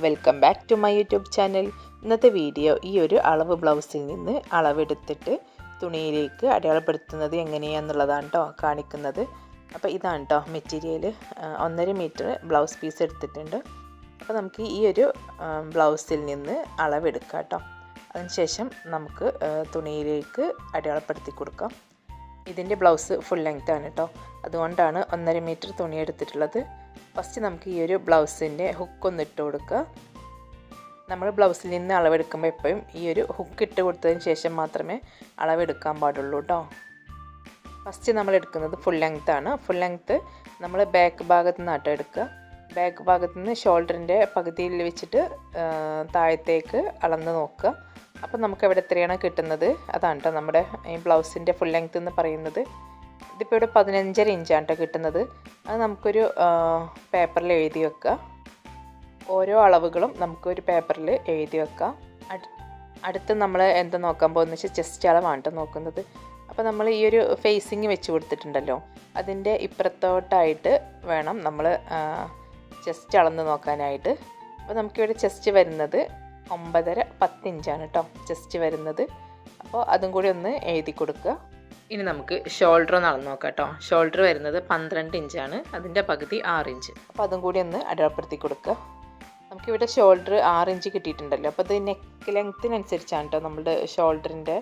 Welcome back to my YouTube channel ഇന്നത്തെ video ഈ ഒരു അളവ് ബ്ലൗസിൽ നിന്ന് അളവെടുത്തിട്ട് തുണിയിലേക്ക് അടയാളപ്പെടുത്തുന്നത് എങ്ങനെയാണെന്നുള്ളതാണ് കേട്ടോ കാണിക്കുന്നത്. അപ്പോൾ ഇതാണ് കേട്ടോ മെറ്റീരിയൽ ഒന്നര മീറ്റർ ബ്ലൗസ് പീസ് എടുത്തിട്ടുണ്ട്. അപ്പോൾ നമുക്ക് ഈ ഒരു ബ്ലൗസിൽ നിന്ന് അളവെടുക്കാം കേട്ടോ അതിനുശേഷം നമുക്ക് തുണിയിലേക്ക് അടയാളപ്പെടുത്തി കൊടുക്കാം. ഇതിന്റെ ബ്ലൗസ് ഫുൾ ലെങ്ത് ആണ് കേട്ടോ അതുകൊണ്ടാണ് ഒന്നര മീറ്റർ തുണി എടുത്തിട്ടുള്ളത്. ഫസ്റ്റ് നമുക്ക് ഈ ഒരു ബ്ലൗസിന്റെ ഹുക്ക് ഒന്ന് ഇട്ട് കൊടുക്കുക. നമ്മൾ ബ്ലൗസിൽ നിന്ന് അളവെടുക്കുമ്പോൾ എപ്പോഴും ഈ ഒരു ഹുക്ക് ഇട്ട് കൊടുത്തതിന് ശേഷം മാത്രമേ അളവെടുക്കാൻ പാടുള്ളൂ കേട്ടോ ഫസ്റ്റ് നമ്മൾ എടുക്കുന്നത് ഫുൾ ലെങ്ത് ആണ്. ഫുൾ ലെങ്ത്ത് നമ്മൾ ബാക്ക് ഭാഗത്ത് നിന്നാട്ടോ എടുക്കുക. ബാക്ക് ഭാഗത്ത് നിന്ന് ഷോൾഡറിന്റെ പകുതിയിൽ വെച്ചിട്ട് താഴത്തേക്ക് അളന്ന് നോക്കുക. അപ്പോൾ നമുക്ക് എവിടെ എത്രയാണ് കിട്ടുന്നത്? അതാണ് കേട്ടോ നമ്മുടെ ഈ ബ്ലൗസിന്റെ ഫുൾ ലെങ്ത് എന്ന് പറയുന്നത്. ഇതിപ്പോൾ ഇവിടെ പതിനഞ്ചര ഇഞ്ചാണ് കേട്ടോ കിട്ടുന്നത്. അത് നമുക്കൊരു പേപ്പറിൽ എഴുതി വെക്കുക ഓരോ അളവുകളും നമുക്കൊരു പേപ്പറിൽ എഴുതി വെക്കാം. അടുത്ത് നമ്മൾ എന്താ നോക്കാൻ പോകുന്നത് വെച്ചാൽ ചെസ്റ്റ് അളവാണ് നോക്കുന്നത്. അപ്പോൾ നമ്മൾ ഈ ഒരു ഫേസിങ് വെച്ച് കൊടുത്തിട്ടുണ്ടല്ലോ. അതിന്റെ ഇപ്പുറത്തോട്ടായിട്ട് വേണം നമ്മൾ ചെസ്റ്റ് അളന്ന് നോക്കാനായിട്ട്. അപ്പോൾ നമുക്കിവിടെ ചെസ്റ്റ് വരുന്നത് ഒമ്പതര പത്തിഞ്ചാണ് കേട്ടോ ചെസ്റ്റ് വരുന്നത്. അപ്പോൾ അതും കൂടി ഒന്ന് എഴുതി കൊടുക്കുക. ഇനി നമുക്ക് ഷോൾഡർ ഒന്ന് അളന്ന് നോക്കാം കേട്ടോ ഷോൾഡർ വരുന്നത് പന്ത്രണ്ട് ഇഞ്ചാണ്. അതിന്റെ പകുതി ആറ് ഇഞ്ച്. അപ്പോൾ അതും കൂടി ഒന്ന് അടയാളപ്പെടുത്തി കൊടുക്കുക. നമുക്കിവിടെ ഷോൾഡർ ആറ് ഇഞ്ച് കിട്ടിയിട്ടുണ്ടല്ലോ. അപ്പോൾ അത് നെക്ക് ലെങ്ത്തിനനുസരിച്ചാണ് കേട്ടോ നമ്മുടെ ഷോൾഡറിന്റെ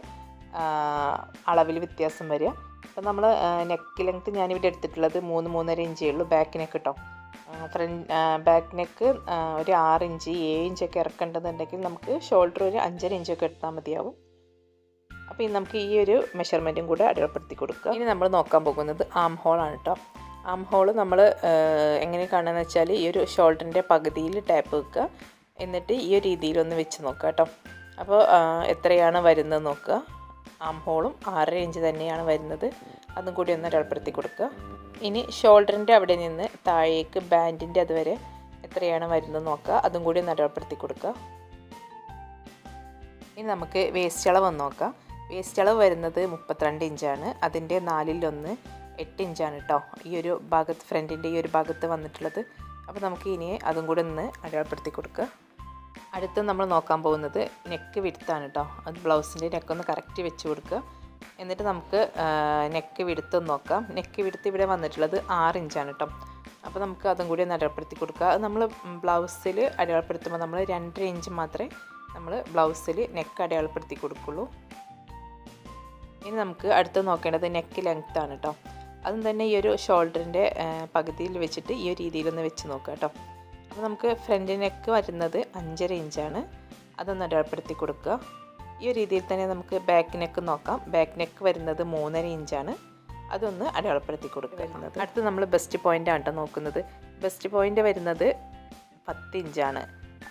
അളവിൽ വ്യത്യാസം വരിക. അപ്പോൾ നമ്മൾ നെക്ക് ലെങ്ത്ത് ഞാനിവിടെ എടുത്തിട്ടുള്ളത് മൂന്ന് മൂന്നര ഇഞ്ചേ ഉള്ളൂ ബാക്ക് നെക്ക് കേട്ടോ ഫ്രണ്ട് ബാക്ക് നെക്ക് ഒരു ആറ് ഇഞ്ച് ഏഴ് ഇഞ്ചൊക്കെ ഇറക്കേണ്ടതുണ്ടെങ്കിൽ നമുക്ക് ഷോൾഡർ ഒരു അഞ്ചര ഇഞ്ചൊക്കെ എടുത്താൽ മതിയാവും. അപ്പോൾ ഇനി നമുക്ക് ഈ ഒരു മെഷർമെന്റും കൂടെ അടയാളപ്പെടുത്തി കൊടുക്കുക ഇനി നമ്മൾ നോക്കാൻ പോകുന്നത് ആം ഹോൾ ആണ് കേട്ടോ ആം ഹോൾ നമ്മൾ എങ്ങനെ കാണുകയെന്ന് വെച്ചാൽ ഈ ഒരു ഷോൾഡറിന്റെ പകുതിയിൽ ടാപ്പ് വെക്കുക. എന്നിട്ട് ഈ ഒരു രീതിയിലൊന്ന് വെച്ച് നോക്കുക കേട്ടോ അപ്പോൾ എത്രയാണ് വരുന്നത് നോക്കുക. ആം ഹോളും ആറര ഇഞ്ച് തന്നെയാണ് വരുന്നത്. അതും കൂടി ഒന്ന് അടയാളപ്പെടുത്തി കൊടുക്കുക. ഇനി ഷോൾഡറിന്റെ അവിടെ നിന്ന് താഴേക്ക് ബാൻഡിന്റെ അതുവരെ എത്രയാണ് വരുന്നത് നോക്കുക. അതും കൂടി ഒന്ന് അടയാളപ്പെടുത്തി കൊടുക്കുക. ഇനി നമുക്ക് വേസ്റ്റ് അളവ് നോക്കാം. വേസ്റ്റ് അളവ് വരുന്നത് മുപ്പത്തിരണ്ട് ഇഞ്ചാണ്. അതിന്റെ നാലിലൊന്ന് എട്ട് ഇഞ്ചാണ് കേട്ടോ ഈ ഒരു ഭാഗത്ത് ഫ്രണ്ടിന്റെ ഈ ഒരു ഭാഗത്ത് വന്നിട്ടുള്ളത്. അപ്പോൾ നമുക്ക് ഇനി അതും കൂടെ ഒന്ന് അടയാളപ്പെടുത്തി കൊടുക്കുക. അടുത്ത് നമ്മൾ നോക്കാൻ പോകുന്നത് നെക്ക് വിടുത്താണ് കേട്ടോ അത് ബ്ലൗസിന്റെ നെക്കൊന്ന് കറക്റ്റ് വെച്ച് കൊടുക്കുക. എന്നിട്ട് നമുക്ക് നെക്ക് വിടുത്ത് നോക്കാം. നെക്ക് വിടുത്ത് ഇവിടെ വന്നിട്ടുള്ളത് ആറ് ഇഞ്ചാണ് കേട്ടോ അപ്പോൾ നമുക്ക് അതും കൂടി ഒന്ന് അടയാളപ്പെടുത്തി കൊടുക്കുക. അത് നമ്മൾ ബ്ലൗസിൽ അടയാളപ്പെടുത്തുമ്പോൾ നമ്മൾ രണ്ടര ഇഞ്ച് മാത്രമേ നമ്മൾ ബ്ലൗസിൽ നെക്ക് അടയാളപ്പെടുത്തി കൊടുക്കുള്ളൂ. ഇനി നമുക്ക് അടുത്ത് നോക്കേണ്ടത് നെക്ക് ലെങ്ത് ആണ് കേട്ടോ അതും തന്നെ ഈ ഒരു ഷോൾഡറിന്റെ പകുതിയിൽ വെച്ചിട്ട് ഈ ഒരു രീതിയിലൊന്ന് വെച്ച് നോക്കുക കേട്ടോ അപ്പോൾ നമുക്ക് ഫ്രണ്ട് നെക്ക് വരുന്നത് അഞ്ചര ഇഞ്ചാണ് അതൊന്ന് അടയാളപ്പെടുത്തി കൊടുക്കുക. ഈ ഒരു രീതിയിൽ തന്നെ നമുക്ക് ബാക്ക് നെക്ക് നോക്കാം. ബാക്ക് നെക്ക് വരുന്നത് മൂന്നര ഇഞ്ചാണ് അതൊന്ന് അടയാളപ്പെടുത്തി കൊടുക്കുക. വരുന്നത്. അടുത്ത് നമ്മൾ ബെസ്റ്റ് പോയിന്റ് ആണ് കേട്ടോ നോക്കുന്നത്. ബെസ്റ്റ് പോയിന്റ് വരുന്നത് പത്ത് ഇഞ്ചാണ്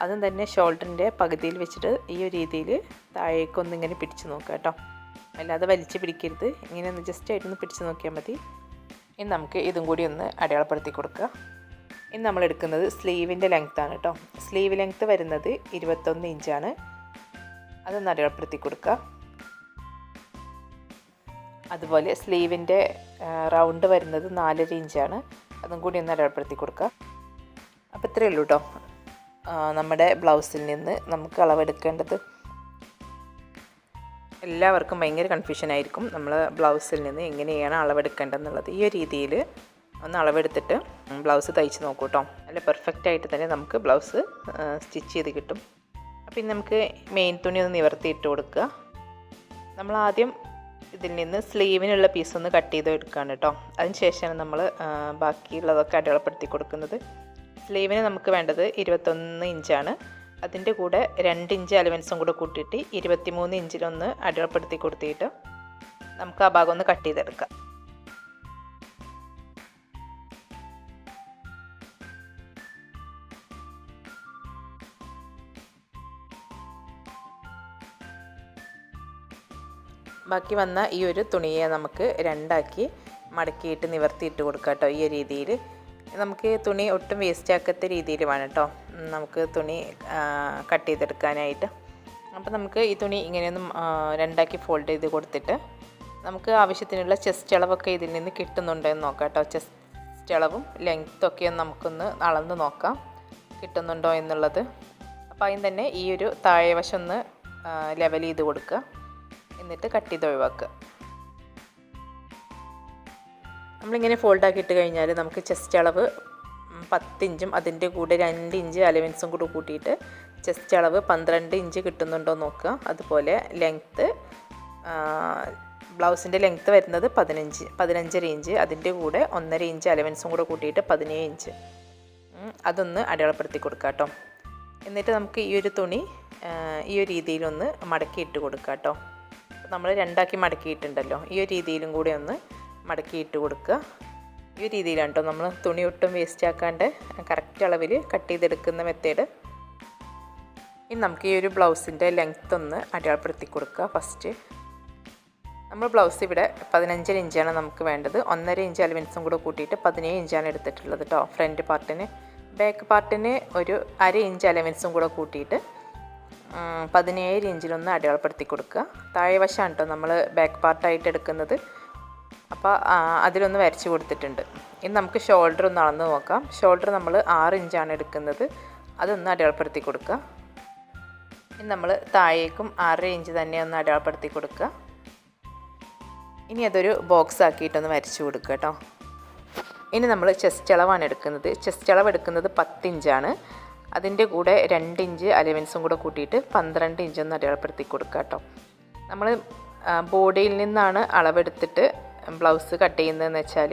അതും തന്നെ ഷോൾഡറിന്റെ പകുതിയിൽ വെച്ചിട്ട് ഈ ഒരു രീതിയിൽ താഴേക്കൊന്നിങ്ങനെ പിടിച്ച് നോക്കുക കേട്ടോ അല്ലാതെ വലിച്ചു പിടിക്കരുത്. ഇങ്ങനെ ഒന്ന് ജസ്റ്റ് ആയിട്ടൊന്ന് പിടിച്ച് നോക്കിയാൽ മതി. ഇനി നമുക്ക് ഇതും കൂടി ഒന്ന് അടയാളപ്പെടുത്തി കൊടുക്കുക. ഇനി നമ്മൾ എടുക്കുന്നത് സ്ലീവിന്റെ ലെങ്ത് ആണ് കേട്ടോ സ്ലീവ് ലെങ്ത്ത് വരുന്നത് ഇരുപത്തൊന്ന് ഇഞ്ചാണ് അതൊന്ന് അടയാളപ്പെടുത്തി കൊടുക്കുക. അതുപോലെ സ്ലീവിന്റെ റൗണ്ട് വരുന്നത് നാലര ഇഞ്ചാണ് അതും കൂടി ഒന്ന് അടയാളപ്പെടുത്തി കൊടുക്കുക. അപ്പോൾ ഇത്രയേ ഉള്ളൂ കേട്ടോ നമ്മുടെ ബ്ലൗസിൽ നിന്ന് നമുക്ക് അളവെടുക്കേണ്ടത്. എല്ലാവർക്കും ഭയങ്കര കൺഫ്യൂഷൻ ആയിരിക്കും. നമ്മൾ ബ്ലൗസിൽ നിന്ന് എങ്ങനെയാണ് അളവെടുക്കേണ്ടതെന്നുള്ളത്. ഈ ഒരു രീതിയിൽ ഒന്ന് അളവെടുത്തിട്ട് ബ്ലൗസ് തയ്ച്ച് നോക്കൂ കേട്ടോ നല്ല പെർഫെക്റ്റ് ആയിട്ട് തന്നെ നമുക്ക് ബ്ലൗസ് സ്റ്റിച്ച് ചെയ്ത് കിട്ടും. അപ്പം ഇനി നമുക്ക് മെയിൻ തുണി ഒന്ന് നിവർത്തിയിട്ട് കൊടുക്കുക. നമ്മൾ ആദ്യം ഇതിൽ നിന്ന് സ്ലീവിനുള്ള പീസ് ഒന്ന് കട്ട് ചെയ്ത് എടുക്കുകയാണ് കേട്ടോ അതിന് ശേഷമാണ് നമ്മൾ ബാക്കിയുള്ളതൊക്കെ അടയാളപ്പെടുത്തി കൊടുക്കുന്നത്. സ്ലീവിന് നമുക്ക് വേണ്ടത് ഇരുപത്തൊന്ന് ഇഞ്ചാണ് അതിന്റെ കൂടെ രണ്ട് ഇഞ്ച് അലവൻസും കൂടെ കൂട്ടിയിട്ട് ഇരുപത്തിമൂന്ന് ഇഞ്ചിലൊന്ന് അടയാളപ്പെടുത്തി കൊടുത്തിട്ട് നമുക്ക് ആ ഭാഗം ഒന്ന് കട്ട് ചെയ്തെടുക്കാം. ബാക്കി വന്ന ഈ ഒരു തുണിയെ നമുക്ക് രണ്ടാക്കി മടക്കിയിട്ട് നിവർത്തിയിട്ട് കൊടുക്കാം കേട്ടോ ഈ രീതിയിൽ. നമുക്ക് തുണി ഒട്ടും വേസ്റ്റ് ആക്കാത്ത രീതിയിൽ വേണം കേട്ടോ. നമുക്ക് തുണി കട്ട് ചെയ്തെടുക്കാനായിട്ട്. അപ്പോൾ നമുക്ക് ഈ തുണി ഇങ്ങനെയൊന്നും രണ്ടാക്കി ഫോൾഡ് ചെയ്ത് കൊടുത്തിട്ട് നമുക്ക് ആവശ്യത്തിനുള്ള ചെസ്റ്റ് അളവൊക്കെ ഇതിൽ നിന്ന് കിട്ടുന്നുണ്ടോ എന്ന് നോക്കാം കേട്ടോ. ചെസ്റ്റ് അളവും ലെങ്ത്തൊക്കെ നമുക്കൊന്ന് അളന്ന് നോക്കാം. കിട്ടുന്നുണ്ടോ എന്നുള്ളത്. അപ്പോൾ അതിന് തന്നെ ഈ ഒരു താഴെ വശം ഒന്ന് ലെവൽ ചെയ്ത് കൊടുക്കുക. എന്നിട്ട് കട്ട് ചെയ്ത് ഒഴിവാക്കുക. നമ്മളിങ്ങനെ ഫോൾഡ് ആക്കിയിട്ട് കഴിഞ്ഞാൽ നമുക്ക് ചെസ്റ്റ് അളവ് പത്തിഞ്ചും അതിന്റെ കൂടെ രണ്ട് ഇഞ്ച് അലവൻസും കൂടെ കൂട്ടിയിട്ട് ചെസ്റ്റ് അളവ് പന്ത്രണ്ട് ഇഞ്ച് കിട്ടുന്നുണ്ടോ നോക്കുക. അതുപോലെ ലെങ്ത്ത് ബ്ലൗസിന്റെ ലെങ്ത്ത് വരുന്നത് പതിനഞ്ച് പതിനഞ്ചര ഇഞ്ച്. അതിന്റെ കൂടെ ഒന്നര ഇഞ്ച് അലവൻസും കൂടെ കൂട്ടിയിട്ട് പതിനേഴ് ഇഞ്ച്. അതൊന്ന് അടയാളപ്പെടുത്തി കൊടുക്കുക കേട്ടോ. എന്നിട്ട് നമുക്ക് ഈ ഒരു തുണി ഈ ഒരു രീതിയിലൊന്ന് മടക്കിയിട്ട് കൊടുക്കുക കേട്ടോ. നമ്മൾ രണ്ടാക്കി മടക്കിയിട്ടുണ്ടല്ലോ. ഈ ഒരു രീതിയിലും കൂടെ ഒന്ന് മടക്കിയിട്ട് കൊടുക്കുക. ഈ രീതിയിലാണ് കേട്ടോ നമ്മൾ തുണി ഒട്ടും വേസ്റ്റ് ആക്കാണ്ട് കറക്റ്റ് അളവിൽ കട്ട് ചെയ്തെടുക്കുന്ന മെത്തേഡ് ഇനി നമുക്ക് ഈ ഒരു ബ്ലൗസിന്റെ ലെങ്ത്ത് ഒന്ന് അടയാളപ്പെടുത്തി കൊടുക്കുക. ഫസ്റ്റ് നമ്മൾ ബ്ലൗസ് ഇവിടെ പതിനഞ്ചര ഇഞ്ചാണ് നമുക്ക് വേണ്ടത്. ഒന്നര ഇഞ്ച് അലവൻസും കൂടെ കൂട്ടിയിട്ട് പതിനേഴ് ഇഞ്ചാണ് എടുത്തിട്ടുള്ളത് കേട്ടോ ഫ്രണ്ട് പാർട്ടിന് ബാക്ക് പാർട്ടിന് ഒരു അര ഇഞ്ച് അലവൻസും കൂടെ കൂട്ടിയിട്ട് പതിനേഴ് ഇഞ്ചിലൊന്ന് അടയാളപ്പെടുത്തി കൊടുക്കുക. താഴെ വശമാണ് കേട്ടോ നമ്മൾ ബാക്ക് പാർട്ടായിട്ട് എടുക്കുന്നത്. അപ്പോൾ അതിലൊന്ന് വരച്ച് കൊടുത്തിട്ടുണ്ട്. ഇനി നമുക്ക് ഷോൾഡർ ഒന്ന് അളന്ന് നോക്കാം. ഷോൾഡർ നമ്മൾ ആറ് ഇഞ്ചാണ് എടുക്കുന്നത്. അതൊന്ന് അടയാളപ്പെടുത്തി കൊടുക്കുക. ഇനി നമ്മൾ താഴേക്കും ആറര ഇഞ്ച് തന്നെ ഒന്ന് അടയാളപ്പെടുത്തി കൊടുക്കുക. ഇനി അതൊരു ബോക്സ് ആക്കിയിട്ടൊന്ന് വരച്ച് കൊടുക്കുക കേട്ടോ. ഇനി നമ്മൾ ചെസ്റ്റ് അളവാണ് എടുക്കുന്നത്. ചെസ്റ്റ് അളവ് എടുക്കുന്നത് പത്ത് ഇഞ്ചാണ് അതിന്റെ കൂടെ രണ്ട് ഇഞ്ച് അലവൻസും കൂടെ കൂട്ടിയിട്ട് പന്ത്രണ്ട് ഇഞ്ചൊന്ന് അടയാളപ്പെടുത്തി കൊടുക്കുക കേട്ടോ. നമ്മൾ ബോഡിയിൽ നിന്നാണ് അളവെടുത്തിട്ട് ബ്ലൗസ് കട്ട് ചെയ്യുന്നതെന്ന് വെച്ചാൽ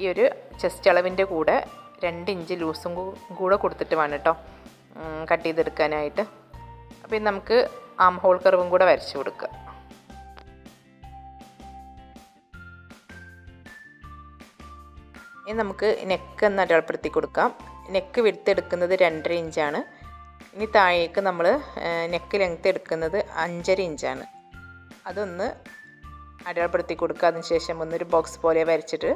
ഈ ഒരു ചെസ്റ്റ് അളവിന്റെ കൂടെ രണ്ട് ഇഞ്ച് ലൂസും കൂടെ കൊടുത്തിട്ട് വേണം കേട്ടോ കട്ട് ചെയ്തെടുക്കാനായിട്ട്. അപ്പോൾ നമുക്ക് ആം ഹോൾ കർവും കൂടെ വരച്ചു കൊടുക്കുക ഇനി നമുക്ക് നെക്ക് എന്ന് അടയാളപ്പെടുത്തി കൊടുക്കാം. നെക്ക് വിടുത്തെടുക്കുന്നത് രണ്ടര ഇഞ്ചാണ്. ഇനി താഴേക്ക് നമ്മൾ നെക്ക് ലെങ്ത്ത് എടുക്കുന്നത് അഞ്ചര ഇഞ്ചാണ്. അതൊന്ന് അടയാളപ്പെടുത്തി കൊടുക്കുക. അതിനുശേഷം ഒന്നൊരു ബോക്സ് പോലെ വരച്ചിട്ട്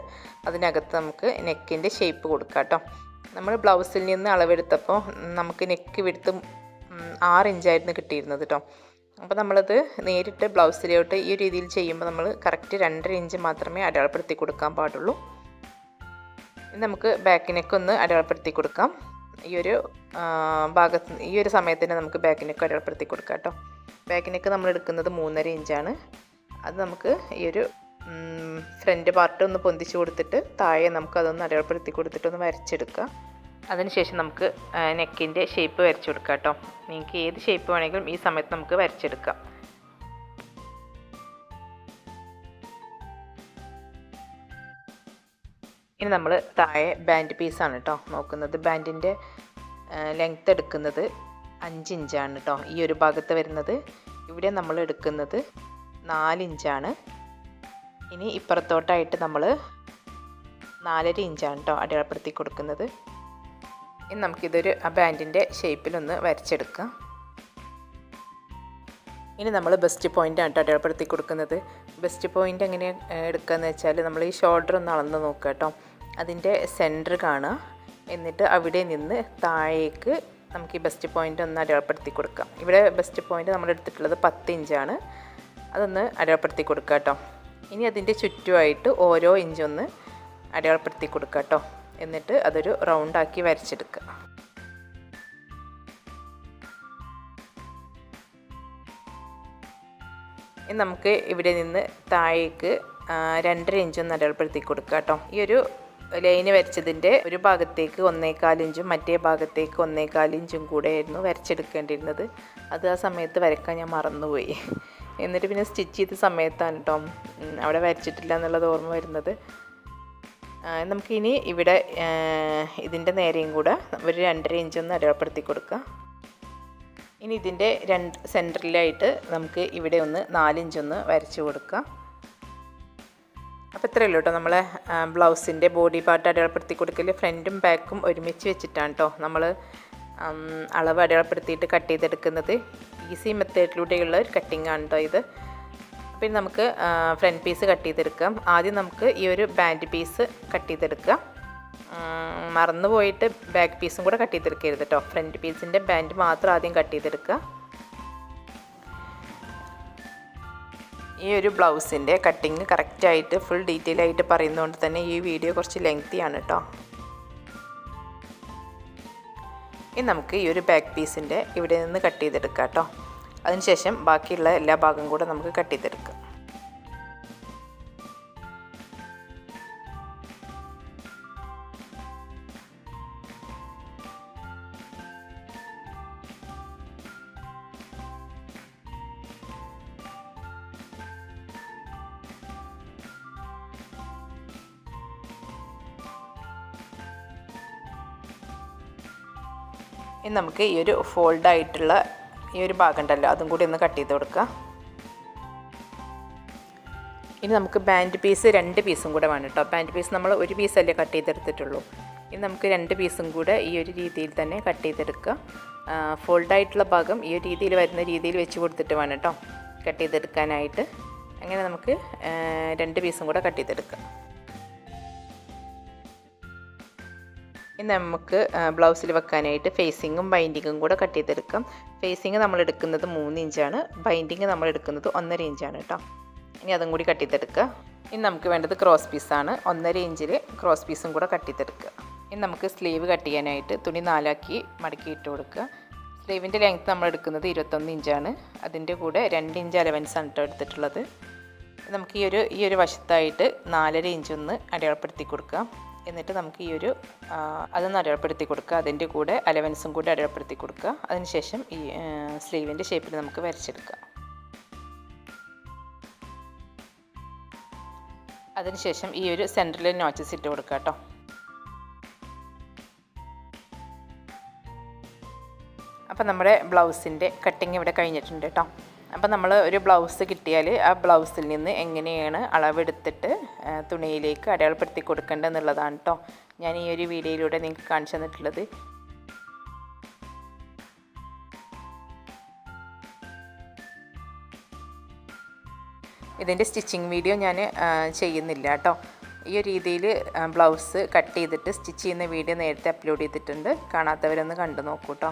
അതിനകത്ത് നമുക്ക് നെക്കിന്റെ ഷേപ്പ് കൊടുക്കുക കേട്ടോ. നമ്മൾ ബ്ലൗസിൽ നിന്ന് അളവെടുത്തപ്പോൾ നമുക്ക് നെക്ക് വിടുത്ത് ആറ് ഇഞ്ചായിരുന്നു കിട്ടിയിരുന്നത് കേട്ടോ. അപ്പോൾ നമ്മളത് നേരിട്ട് ബ്ലൗസിലോട്ട് ഈ രീതിയിൽ ചെയ്യുമ്പോൾ നമ്മൾ കറക്റ്റ് രണ്ടര ഇഞ്ച് മാത്രമേ അടയാളപ്പെടുത്തി കൊടുക്കാൻ പാടുള്ളൂ. നമുക്ക് ബാക്ക് നെക്ക് ഒന്ന് അടയാളപ്പെടുത്തി കൊടുക്കാം. ഈ ഒരു ഭാഗത്ത് ഈ ഒരു സമയത്തിന് നമുക്ക് ബാക്ക് നെക്ക് അടയാളപ്പെടുത്തി കൊടുക്കാം കേട്ടോ. ബാക്ക് നെക്ക് നമ്മൾ എടുക്കുന്നത് മൂന്നര ഇഞ്ചാണ് അത് നമുക്ക് ഈ ഒരു ഫ്രണ്ട് പാർട്ട് ഒന്ന് പൊന്തിച്ച് കൊടുത്തിട്ട് താഴെ നമുക്ക് അതൊന്ന് അടയാളപ്പെടുത്തി കൊടുത്തിട്ട് ഒന്ന് വരച്ചെടുക്കാം. അതിനുശേഷം നമുക്ക് നെക്കിന്റെ ഷേപ്പ് വരച്ചു കൊടുക്കാം കേട്ടോ. നിങ്ങൾക്ക് ഏത് ഷേപ്പ് വേണമെങ്കിലും ഈ സമയത്ത് നമുക്ക് വരച്ചെടുക്കാം. ഇനി നമ്മൾ താഴെ ബാൻഡ് പീസാണ് കേട്ടോ നോക്കുന്നത്. ബാൻഡിന്റെ ലെങ്ത്ത് എടുക്കുന്നത് അഞ്ച് ഇഞ്ചാണ് കേട്ടോ. ഈ ഒരു ഭാഗത്ത് വരുന്നത്. ഇവിടെ നമ്മൾ എടുക്കുന്നത് നാലിഞ്ചാണ്. ഇനി ഇപ്പുറത്തോട്ടായിട്ട് നമ്മൾ നാലര ഇഞ്ചാണ് കേട്ടോ അടയാളപ്പെടുത്തി കൊടുക്കുന്നത്. ഇനി നമുക്കിതൊരു ആ ബാൻഡിന്റെ ഷേപ്പിലൊന്ന് വരച്ചെടുക്കാം. ഇനി നമ്മൾ ബെസ്റ്റ് പോയിന്റ് ആണ് അടയാളപ്പെടുത്തി കൊടുക്കുന്നത്. ബെസ്റ്റ് പോയിന്റ് എങ്ങനെ എടുക്കുകയെന്ന് വെച്ചാൽ നമ്മൾ ഈ ഷോൾഡർ ഒന്ന് അളന്ന് നോക്കുക കേട്ടോ അതിന്റെ സെന്റർ കാണുക. എന്നിട്ട് അവിടെ നിന്ന് താഴേക്ക് നമുക്ക് ഈ ബെസ്റ്റ് പോയിന്റ് ഒന്ന് അടയാളപ്പെടുത്തി കൊടുക്കാം. ഇവിടെ ബെസ്റ്റ് പോയിന്റ് നമ്മൾ എടുത്തിട്ടുള്ളത് പത്ത് ഇഞ്ചാണ് അതൊന്ന് അടയാളപ്പെടുത്തി കൊടുക്കുക കേട്ടോ. ഇനി അതിന്റെ ചുറ്റുമായിട്ട് ഓരോ ഇഞ്ചൊന്ന് അടയാളപ്പെടുത്തി കൊടുക്കുക കേട്ടോ. എന്നിട്ട് അതൊരു റൗണ്ടാക്കി വരച്ചെടുക്കുക. ഇനി നമുക്ക് ഇവിടെ നിന്ന് താഴേക്ക് രണ്ടര ഇഞ്ചൊന്ന് അടയാളപ്പെടുത്തി കൊടുക്കുക കേട്ടോ. ഈ ഒരു ലൈന് വരച്ചതിന്റെ ഒരു ഭാഗത്തേക്ക് ഒന്നേകാലിഞ്ചും മറ്റേ ഭാഗത്തേക്ക് ഒന്നേകാലിഞ്ചും കൂടെ ആയിരുന്നു വരച്ചെടുക്കേണ്ടിയിരുന്നത്. അത് ആ സമയത്ത് വരക്കാൻ ഞാൻ മറന്നുപോയി. എന്നിട്ട് പിന്നെ സ്റ്റിച്ച് ചെയ്ത സമയത്താണ് കേട്ടോ അവിടെ വരച്ചിട്ടില്ല എന്നുള്ളത് ഓർമ്മ വരുന്നത്. നമുക്കിനി ഇവിടെ ഇതിന്റെ നേരെയും കൂടെ ഒരു രണ്ടര ഇഞ്ച് ഒന്ന് അടയാളപ്പെടുത്തി കൊടുക്കുക ഇനി ഇതിന്റെ രണ്ട് സെന്ററിലായിട്ട് നമുക്ക് ഇവിടെ ഒന്ന് നാലിഞ്ചൊന്ന് വരച്ച് കൊടുക്കുക അപ്പോൾ ഇത്രയല്ലോ കേട്ടോ നമ്മളെ ബ്ലൗസിന്റെ ബോഡി പാർട്ട് അടയാളപ്പെടുത്തി കൊടുക്കൽ ഫ്രണ്ടും ബാക്കും ഒരുമിച്ച് വെച്ചിട്ടാണ് കേട്ടോ നമ്മൾ അളവ് അടയാളപ്പെടുത്തിയിട്ട് കട്ട് ചെയ്തെടുക്കുന്നത്. ഈസി മെത്തേഡിലൂടെയുള്ള ഒരു കട്ടിങ് ആണ് കേട്ടോ ഇത്. പിന്നെ നമുക്ക് ഫ്രണ്ട് പീസ് കട്ട് ചെയ്തെടുക്കാം. ആദ്യം നമുക്ക് ഈ ഒരു ബാൻഡ് പീസ് കട്ട് ചെയ്തെടുക്കാം. മറന്നു പോയിട്ട് ബാക്ക് പീസും കൂടെ കട്ട് ചെയ്തെടുക്കരുത് കേട്ടോ ഫ്രണ്ട് പീസിന്റെ ബാൻഡ് മാത്രം ആദ്യം കട്ട് ചെയ്തെടുക്കുക. ഈ ഒരു ബ്ലൗസിന്റെ കട്ടിങ് കറക്റ്റായിട്ട് ഫുൾ ഡീറ്റെയിൽ ആയിട്ട് പറയുന്നതുകൊണ്ട് തന്നെ ഈ വീഡിയോ കുറച്ച് ലെങ്തിയാണ് കേട്ടോ ഇനി നമുക്ക് ഈ ഒരു ബാക്ക് പീസിന്റെ ഇവിടെ നിന്ന് കട്ട് ചെയ്തെടുക്കാം കേട്ടോ അതിനുശേഷം ബാക്കിയുള്ള എല്ലാ ഭാഗം കൂടെ നമുക്ക് കട്ട് ചെയ്തെടുക്കാം. ഇനി നമുക്ക് ഈ ഒരു ഫോൾഡ് ആയിട്ടുള്ള ഈ ഒരു ഭാഗം ഉണ്ടല്ലോ അതും കൂടി ഒന്ന് കട്ട് ചെയ്ത് കൊടുക്കുക. ഇനി നമുക്ക് ബാൻഡ് പീസ് രണ്ട് പീസും കൂടെ വേണം കേട്ടോ. ബാൻഡ് പീസ് നമ്മൾ ഒരു പീസല്ലേ കട്ട് ചെയ്തെടുത്തിട്ടുള്ളൂ. ഇനി നമുക്ക് രണ്ട് പീസും കൂടെ ഈ ഒരു രീതിയിൽ തന്നെ കട്ട് ചെയ്തെടുക്കുക. ഫോൾഡായിട്ടുള്ള ഭാഗം ഈ ഒരു രീതിയിൽ വരുന്ന രീതിയിൽ വെച്ച് കൊടുത്തിട്ട് വേണം കേട്ടോ കട്ട് ചെയ്തെടുക്കാനായിട്ട്. അങ്ങനെ നമുക്ക് രണ്ട് പീസും കൂടെ കട്ട് ചെയ്തെടുക്കാം. ഇനി നമുക്ക് ബ്ലൗസിൽ വെക്കാനായിട്ട് ഫേസിങ്ങും ബൈൻഡിങ്ങും കൂടെ കട്ട് ചെയ്തെടുക്കാം. ഫേസിങ് നമ്മൾ എടുക്കുന്നത് മൂന്ന് ഇഞ്ചാണ് ബൈൻഡിങ് നമ്മൾ എടുക്കുന്നത് ഒന്നര ഇഞ്ചാണ് കേട്ടോ ഇനി അതും കൂടി കട്ട് ചെയ്തെടുക്കുക. ഇനി നമുക്ക് വേണ്ടത് ക്രോസ് പീസാണ് ഒന്നര ഇഞ്ചിൽ ക്രോസ് പീസും കൂടെ കട്ട് ചെയ്തെടുക്കുക. ഇനി നമുക്ക് സ്ലീവ് കട്ട് ചെയ്യാനായിട്ട് തുണി നാലാക്കി മടക്കി ഇട്ട് കൊടുക്കുക. സ്ലീവിന്റെ ലെങ്ത്ത് നമ്മൾ എടുക്കുന്നത് ഇരുപത്തൊന്ന് ഇഞ്ചാണ് അതിന്റെ കൂടെ രണ്ട് ഇഞ്ച് അലവൻസ് ആണ് കേട്ടോ എടുത്തിട്ടുള്ളത്. നമുക്ക് ഈ ഒരു ഈ ഒരു വശത്തായിട്ട് നാലര ഇഞ്ചൊന്ന് അടയാളപ്പെടുത്തി കൊടുക്കാം എന്നിട്ട് നമുക്ക് ഈ ഒരു അതൊന്ന് അടയാളപ്പെടുത്തി കൊടുക്കുക. അതിന്റെ കൂടെ അലവൻസും കൂടെ അടയാളപ്പെടുത്തി കൊടുക്കുക. അതിനുശേഷം ഈ സ്ലീവിന്റെ ഷേപ്പിൽ നമുക്ക് വരച്ചെടുക്കുക അതിനുശേഷം ഈ ഒരു സെന്ററിൽ നോച്ചസ് ഇട്ട് കൊടുക്കുക കേട്ടോ. അപ്പോൾ നമ്മുടെ ബ്ലൗസിന്റെ കട്ടിങ് ഇവിടെ കഴിഞ്ഞിട്ടുണ്ട് കേട്ടോ. അപ്പോൾ നമ്മൾ ഒരു ബ്ലൗസ് കിട്ടിയാൽ ആ ബ്ലൗസിൽ നിന്ന് എങ്ങനെയാണ് അളവെടുത്തിട്ട് തുണിയിലേക്ക് അടയാളപ്പെടുത്തി കൊടുക്കേണ്ടതെന്നുള്ളതാണ് കേട്ടോ ഞാൻ ഈ ഒരു വീഡിയോയിലൂടെ നിങ്ങൾക്ക് കാണിച്ചു തന്നിട്ടുള്ളത്. ഇതിന്റെ സ്റ്റിച്ചിങ് വീഡിയോ ഞാൻ ചെയ്യുന്നില്ല കേട്ടോ ഈ ഒരു രീതിയിൽ ബ്ലൗസ് കട്ട് ചെയ്തിട്ട് സ്റ്റിച്ച് ചെയ്യുന്ന വീഡിയോ നേരത്തെ അപ്ലോഡ് ചെയ്തിട്ടുണ്ട്. കാണാത്തവരൊന്ന് കണ്ടു നോക്കൂ കേട്ടോ